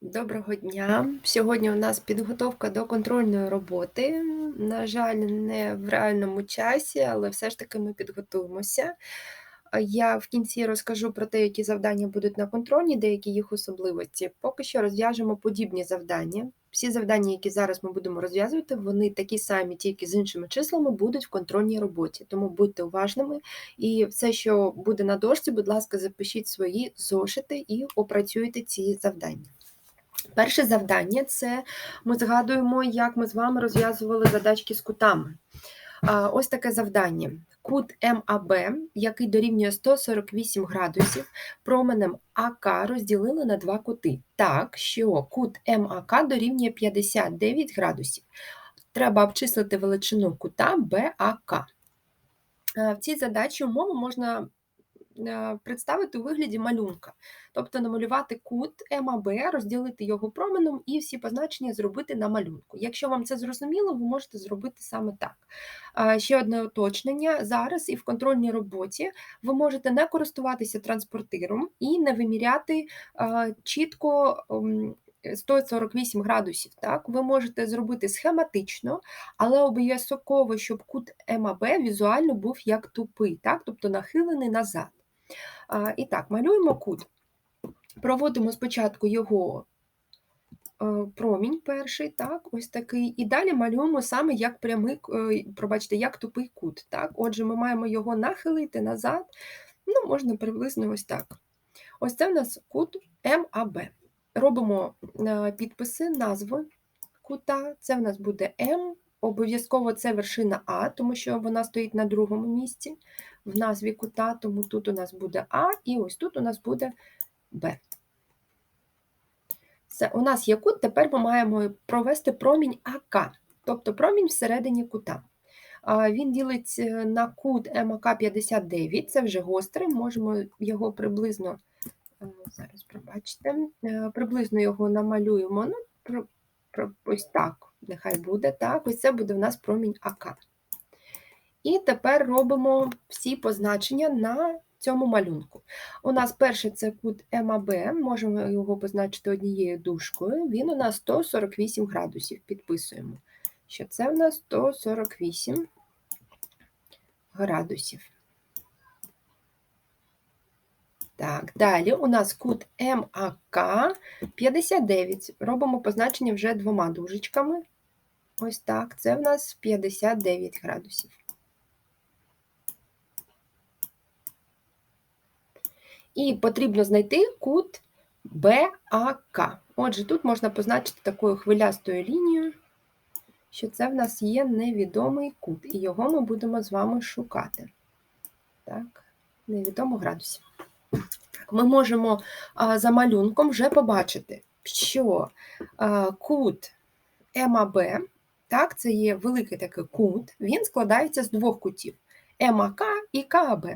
Доброго дня! Сьогодні у нас підготовка до контрольної роботи. На жаль, не в реальному часі, але все ж таки ми підготуємося. Я в кінці розкажу про те, які завдання будуть на контрольні, деякі їх особливості. Поки що розв'яжемо подібні завдання. Всі завдання, які зараз ми будемо розв'язувати, вони такі самі, тільки з іншими числами, будуть в контрольній роботі. Тому будьте уважними. І все, що буде на дошці, будь ласка, запишіть свої зошити і опрацюйте ці завдання. Перше завдання це ми згадуємо, як ми з вами розв'язували задачки з кутами. Ось таке завдання. Кут МАБ, який дорівнює 148 градусів, променем АК розділили на два кути. Так, що кут МАК дорівнює 59 градусів. Треба обчислити величину кута БАК. В цій задачі умову можна представити у вигляді малюнка, тобто намалювати кут МАБ, розділити його променем і всі позначення зробити на малюнку. Якщо вам це зрозуміло, ви можете зробити саме так. Ще одне уточнення: зараз і в контрольній роботі ви можете не користуватися транспортиром і не виміряти чітко. 148 градусів, так, ви можете зробити схематично, але обов'язково, щоб кут МАБ візуально був як тупий, так, тобто нахилений назад. І так, малюємо кут. Проводимо спочатку його е, промінь перший, так, ось такий, і далі малюємо саме як прямий, е, пробачте, як тупий кут. Так? Отже, ми маємо його нахилити назад, ну, можна приблизно ось так. Ось це в нас кут МАБ. Робимо е, підписи, назви кута, це в нас буде М, обов'язково це вершина А, тому що вона стоїть на другому місці в назві кута, тому тут у нас буде А, і ось тут у нас буде Б. Все, у нас є кут, тепер ми маємо провести промінь АК, тобто промінь всередині кута. Він ділиться на кут МАК 59, це вже гострий, можемо його приблизно, е, зараз пробачте, е, приблизно його намалюємо. ну, Ось так, нехай буде. так, Ось це буде у нас промінь АК. І тепер робимо всі позначення на цьому малюнку. У нас перше це кут МАБ, можемо його позначити однією дужкою. Він у нас 148 градусів. Підписуємо, що це у нас 148 градусів. Так, далі у нас кут МАК 59. Робимо позначення вже двома дужечками. Ось так, це в нас 59 градусів. І потрібно знайти кут БАК. Отже, тут можна позначити такою хвилястою лінією, що це в нас є невідомий кут, і його ми будемо з вами шукати. Так, невідомо градусів. Так, Ми можемо а, за малюнком вже побачити, що а, кут МАБ, так, це є великий такий кут, він складається з двох кутів МАК і КАБ.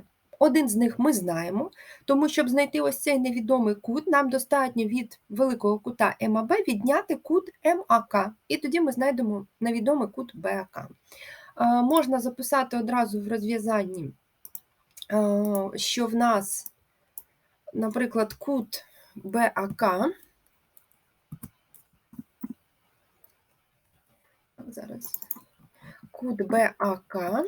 Один з них ми знаємо, тому щоб знайти ось цей невідомий кут, нам достатньо від великого кута МАБ відняти кут МАК, і тоді ми знайдемо невідомий кут БАК. Можна записати одразу в розв'язанні, що в нас, наприклад, кут БАК. Зараз кут БАК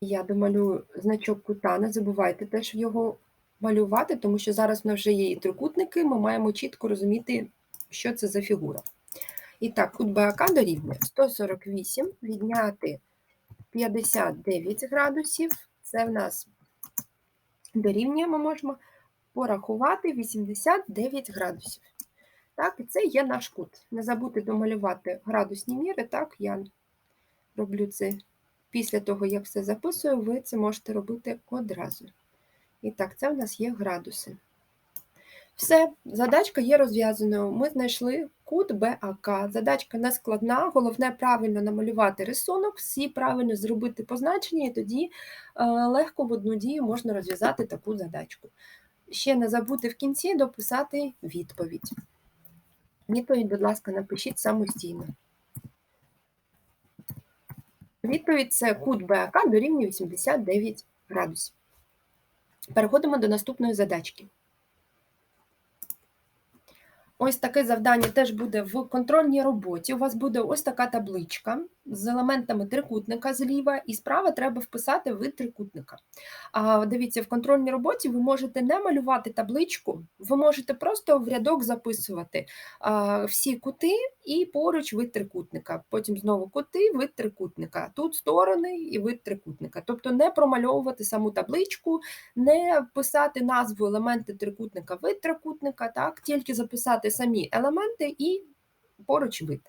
Я домалюю значок кута, не забувайте теж його малювати, тому що зараз в нас вже є і трикутники, ми маємо чітко розуміти, що це за фігура. І так, кут БАК дорівнює 148 відняти 59 градусів. Це в нас дорівнює, ми можемо порахувати 89 градусів. Так, і це є наш кут. Не забудьте домалювати градусні міри, так, я роблю це Після того, як все записую, ви це можете робити одразу. І так, це у нас є градуси. Все, задачка є розв'язаною. Ми знайшли кут БАК. Задачка не складна, головне правильно намалювати рисунок, всі правильно зробити позначення, і тоді е, легко в одну дію можна розв'язати таку задачку. Ще не забудьте в кінці дописати відповідь. Відповідь, будь ласка, напишіть самостійно. Відповідь це кут БАК дорівнює 89 градусів. Переходимо до наступної задачки. Ось таке завдання теж буде в контрольній роботі. У вас буде ось така табличка з елементами трикутника зліва, і справа треба вписати вид трикутника. А Дивіться, в контрольній роботі ви можете не малювати табличку, ви можете просто в рядок записувати а, всі кути і поруч вид трикутника. Потім знову кути, вид трикутника. Тут сторони і вид трикутника. Тобто не промальовувати саму табличку, не писати назву елементи трикутника, вид трикутника, так, тільки записати самі елементи і поруч вид.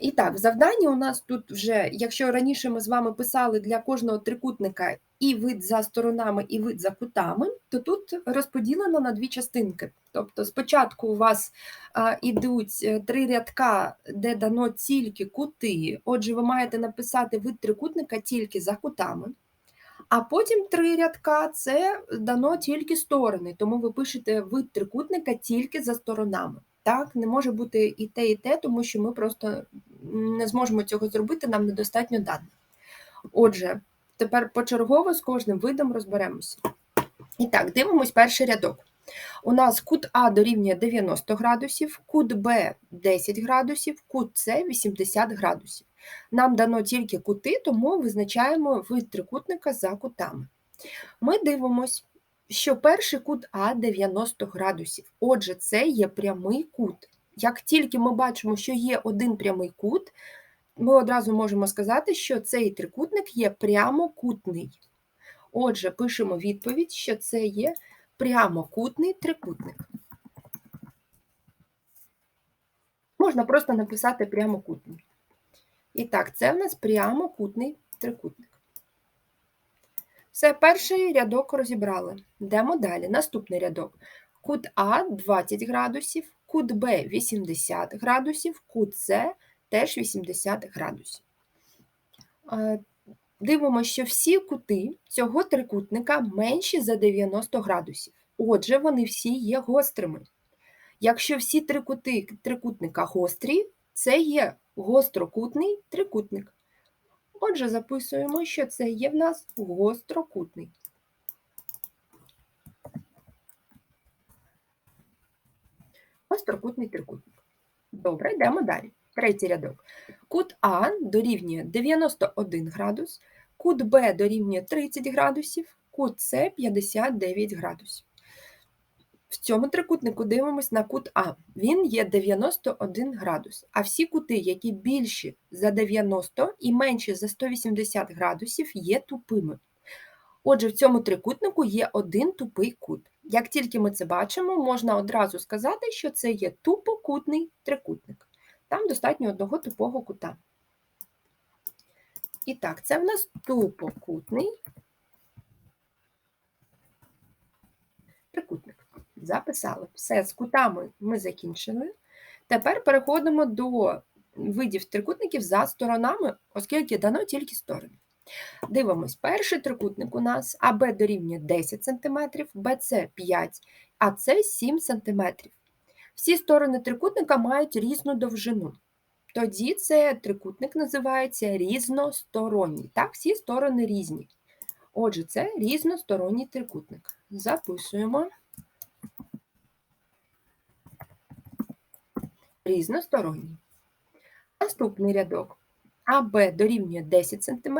І так, в завданні у нас тут вже, якщо раніше ми з вами писали для кожного трикутника і вид за сторонами, і вид за кутами, то тут розподілено на дві частинки. Тобто спочатку у вас а, ідуть е, три рядка, де дано тільки кути, отже, ви маєте написати вид трикутника тільки за кутами. А потім три рядка це дано тільки сторони, тому ви пишете вид трикутника тільки за сторонами. Так, не може бути і те, і те, тому що ми просто не зможемо цього зробити, нам недостатньо даних. Отже, тепер почергово з кожним видом розберемося. І так, дивимось перший рядок. У нас кут А дорівнює 90 градусів, кут Б 10 градусів, кут С 80 градусів. Нам дано тільки кути, тому визначаємо вид трикутника за кутами. Ми дивимось, що перший кут А 90 градусів. Отже, це є прямий кут. Як тільки ми бачимо, що є один прямий кут, ми одразу можемо сказати, що цей трикутник є прямокутний. Отже, пишемо відповідь, що це є прямокутний трикутник. Можна просто написати прямокутний. І так, це в нас прямокутний трикутник. Все, перший рядок розібрали. Йдемо далі. Наступний рядок. Кут А 20 градусів, кут Б 80 градусів, кут С теж 80 градусів. Дивимося, що всі кути цього трикутника менші за 90 градусів. Отже, вони всі є гострими. Якщо всі три кути трикутника гострі, це є гострокутний трикутник. Отже, записуємо, що це є в нас гострокутний. Гострокутний трикутник. Добре, йдемо далі. Третій рядок. Кут А дорівнює 91 градус, кут Б дорівнює 30 градусів, кут С 59 градусів. В цьому трикутнику дивимось на кут А. Він є 91 градус, а всі кути, які більші за 90 і менші за 180 градусів, є тупими. Отже, в цьому трикутнику є один тупий кут. Як тільки ми це бачимо, можна одразу сказати, що це є тупокутний трикутник. Там достатньо одного тупого кута. І так, це в нас тупокутний трикутник. Записали. Все, з кутами ми закінчили. Тепер переходимо до видів трикутників за сторонами, оскільки дано тільки сторони. Дивимось, перший трикутник у нас АБ дорівнює 10 см, БЦ 5, а С 7 см. Всі сторони трикутника мають різну довжину. Тоді цей трикутник називається різносторонній. Так, всі сторони різні. Отже, це різносторонній трикутник. Записуємо. Різносторонній. Наступний рядок. АБ дорівнює 10 см,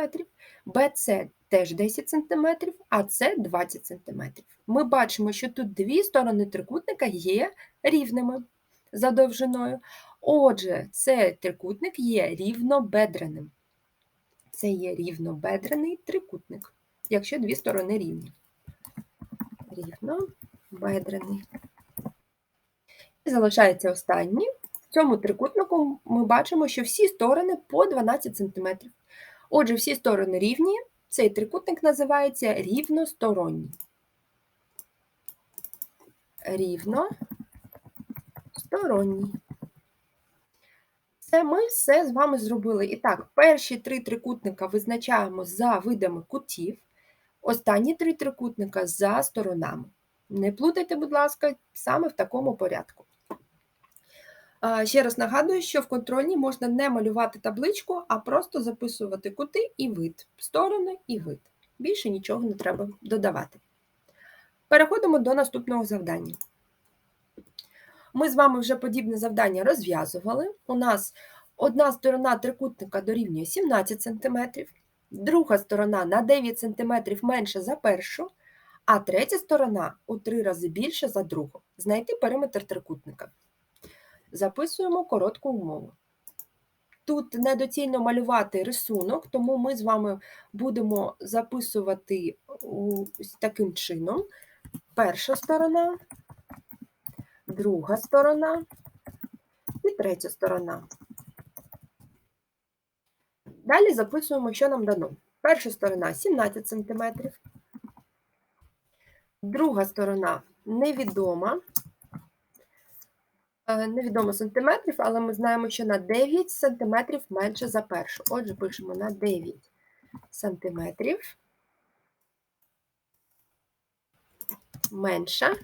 БЦ теж 10 см, а С 20 см. Ми бачимо, що тут дві сторони трикутника є рівними за довжиною. Отже, цей трикутник є рівнобедреним. Це є рівнобедрений трикутник, якщо дві сторони рівні. Рівнобедрений. І залишається останній. Цьому трикутнику ми бачимо, що всі сторони по 12 см. Отже, всі сторони рівні, цей трикутник називається рівносторонній. Рівносторонній. Це ми все з вами зробили. І так, перші три трикутника визначаємо за видами кутів, останні три трикутника за сторонами. Не плутайте, будь ласка, саме в такому порядку. Ще раз нагадую, що в контрольній можна не малювати табличку, а просто записувати кути і вид, сторони і вид. Більше нічого не треба додавати. Переходимо до наступного завдання. Ми з вами вже подібне завдання розв'язували. У нас одна сторона трикутника дорівнює 17 см, друга сторона на 9 см менша за першу, а третя сторона у три рази більше за другу. Знайти периметр трикутника. Записуємо коротку умову. Тут недоцільно малювати рисунок, тому ми з вами будемо записувати таким чином. Перша сторона, друга сторона і третя сторона. Далі записуємо, що нам дано. Перша сторона 17 см, друга сторона невідома. Е, невідомо сантиметрів, але ми знаємо, що на 9 сантиметрів менше за першу. Отже, пишемо на 9 сантиметрів менша.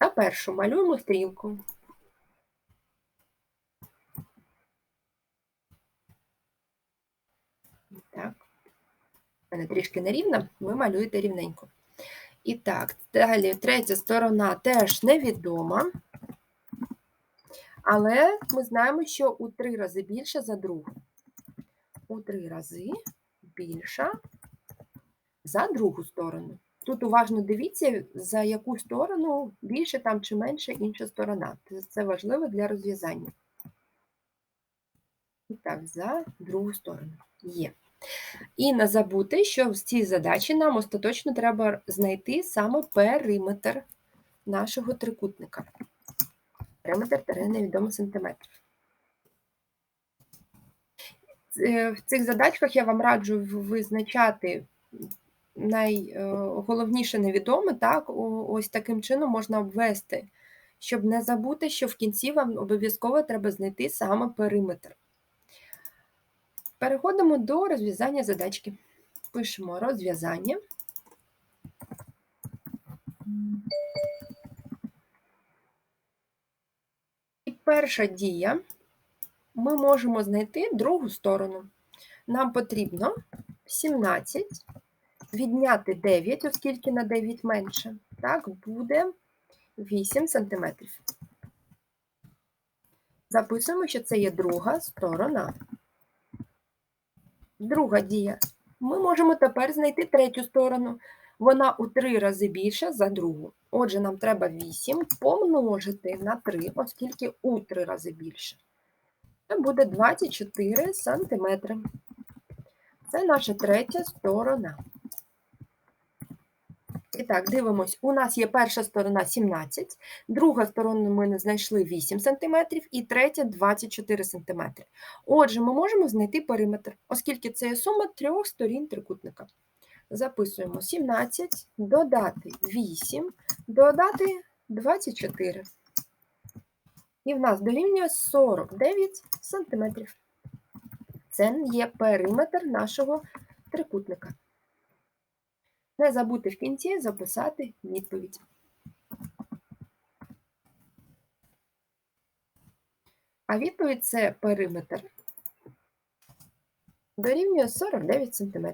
За першу малюємо стрілку. Так, мене трішки нерівна, ви малюєте рівненько. І так, далі третя сторона теж невідома, але ми знаємо, що у три рази більше за другу. У три рази більша за другу сторону. Тут уважно дивіться, за яку сторону більше там чи менше інша сторона. Це важливо для розв'язання. І так, за другу сторону є. І не забути, що в цій задачі нам остаточно треба знайти саме периметр нашого трикутника. Периметр терен невідомо сантиметрів. Е, в цих задачках я вам раджу визначати найголовніше невідоме, так, ось таким чином можна обвести, щоб не забути, що в кінці вам обов'язково треба знайти саме периметр. Переходимо до розв'язання задачки. Пишемо розв'язання. І перша дія ми можемо знайти другу сторону. Нам потрібно 17 відняти 9, оскільки на 9 менше, так, буде 8 см. Записуємо, що це є друга сторона. Друга дія. Ми можемо тепер знайти третю сторону. Вона у три рази більша за другу. Отже, нам треба 8 помножити на 3, оскільки у три рази більше. Це буде 24 сантиметри. Це наша третя сторона. І так, дивимось, у нас є перша сторона 17, друга сторона ми не знайшли 8 см і третя 24 см. Отже, ми можемо знайти периметр, оскільки це є сума трьох сторін трикутника. Записуємо 17, додати 8, додати 24. І в нас дорівнює 49 см. Це є периметр нашого трикутника. Не забудьте в кінці записати відповідь. А відповідь це периметр дорівнює 49 см.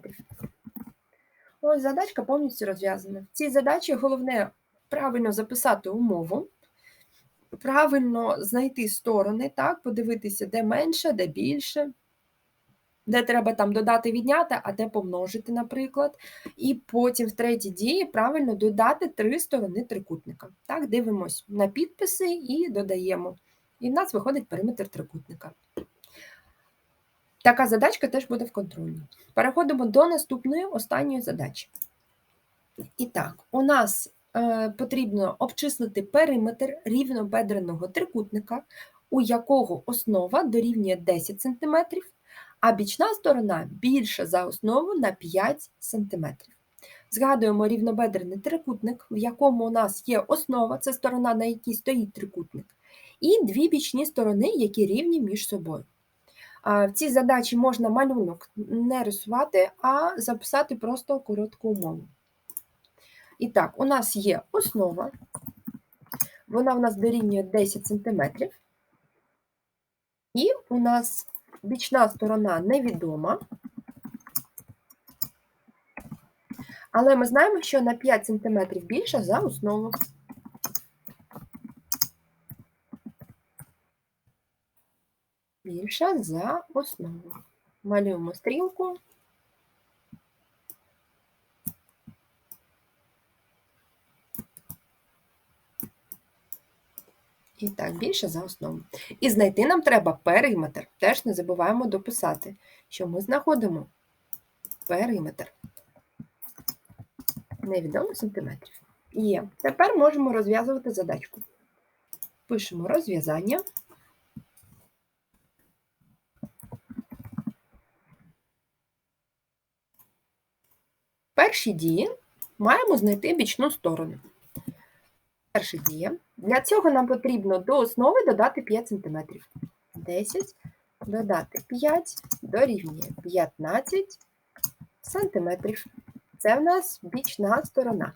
Ось задачка повністю розв'язана. В цій задачі головне правильно записати умову, правильно знайти сторони, так, подивитися, де менше, де більше де треба там додати відняти, а де помножити, наприклад. І потім в третій дії правильно додати три сторони трикутника. Так, дивимось на підписи і додаємо. І в нас виходить периметр трикутника. Така задачка теж буде в контрольній. Переходимо до наступної останньої задачі. І так, у нас е, потрібно обчислити периметр рівнобедреного трикутника, у якого основа дорівнює 10 см, а бічна сторона більша за основу на 5 см. Згадуємо рівнобедрений трикутник, в якому у нас є основа, це сторона, на якій стоїть трикутник, і дві бічні сторони, які рівні між собою. В цій задачі можна малюнок не рисувати, а записати просто коротку умову. І так, у нас є основа, вона в нас дорівнює 10 см, і у нас бічна сторона невідома, Але ми знаємо, що на 5 см більше за основу. Більше за основу. Малюємо стрілку. І так, більше за основу. І знайти нам треба периметр. Теж не забуваємо дописати, що ми знаходимо периметр. Невідомо сантиметрів. Є. Тепер можемо розв'язувати задачку. Пишемо розв'язання. Перші дії маємо знайти бічну сторону. Перша дія. Для цього нам потрібно до основи додати 5 см. 10 додати 5 дорівнює 15 см. Це в нас бічна сторона.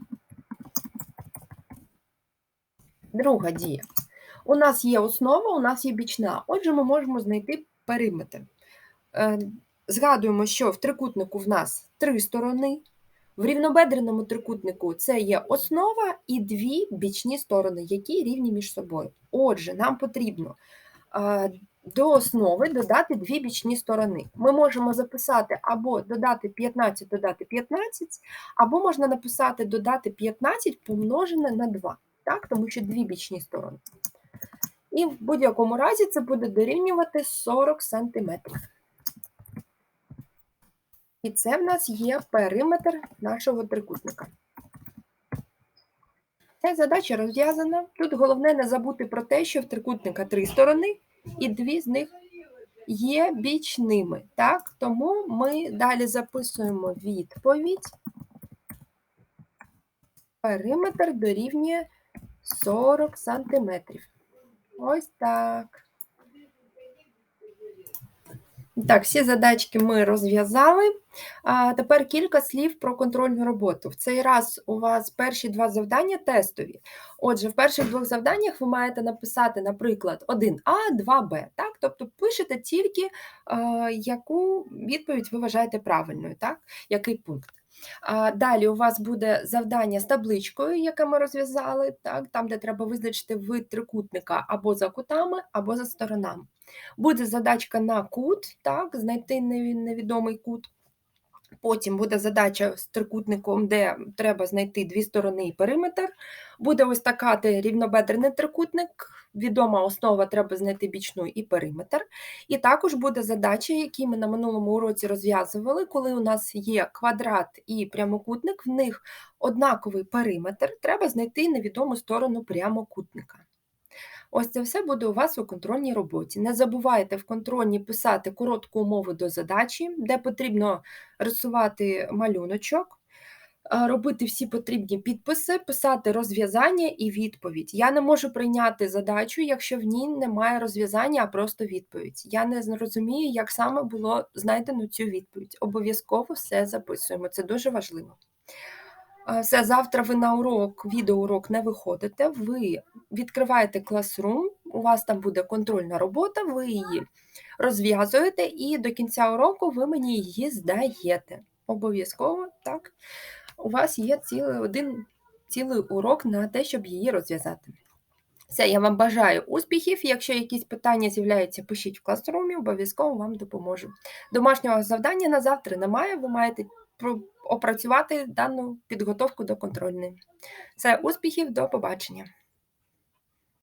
Друга дія. У нас є основа, у нас є бічна. Отже, ми можемо знайти периметр. Е, згадуємо, що в трикутнику в нас три сторони. В рівнобедреному трикутнику це є основа і дві бічні сторони, які рівні між собою. Отже, нам потрібно до основи додати дві бічні сторони. Ми можемо записати або додати 15, додати 15, або можна написати додати 15 помножене на 2, так? тому що дві бічні сторони. І в будь-якому разі це буде дорівнювати 40 см. І це в нас є периметр нашого трикутника. Ця задача розв'язана. Тут головне не забути про те, що в трикутника три сторони, і дві з них є бічними. Так? Тому ми далі записуємо відповідь. Периметр дорівнює 40 см. Ось так. Так, всі задачки ми розв'язали. А Тепер кілька слів про контрольну роботу. В цей раз у вас перші два завдання тестові. Отже, в перших двох завданнях ви маєте написати, наприклад, 1А, 2Б. Так? Тобто пишете тільки, яку відповідь ви вважаєте правильною, так? який пункт. Далі у вас буде завдання з табличкою, яке ми розв'язали, так, там, де треба визначити вид трикутника або за кутами, або за сторонами. Буде задачка на кут, так, знайти невідомий кут. Потім буде задача з трикутником, де треба знайти дві сторони і периметр. Буде ось така рівнобедрений трикутник, відома основа, треба знайти бічну і периметр. І також буде задача, які ми на минулому уроці розв'язували, коли у нас є квадрат і прямокутник, в них однаковий периметр, треба знайти невідому сторону прямокутника. Ось це все буде у вас у контрольній роботі. Не забувайте в контрольній писати коротку умову до задачі, де потрібно рисувати малюночок, робити всі потрібні підписи, писати розв'язання і відповідь. Я не можу прийняти задачу, якщо в ній немає розв'язання, а просто відповідь. Я не розумію, як саме було знайдено цю відповідь. Обов'язково все записуємо, це дуже важливо. Все, завтра ви на урок, відеоурок не виходите, ви відкриваєте Classroom, у вас там буде контрольна робота, ви її розв'язуєте, і до кінця уроку ви мені її здаєте. Обов'язково, так? У вас є цілий один цілий урок на те, щоб її розв'язати. Все, я вам бажаю успіхів. Якщо якісь питання з'являються, пишіть в класрумі, обов'язково вам допоможу. Домашнього завдання на завтра немає, ви маєте опрацювати дану підготовку до контрольної. Це успіхів, до побачення!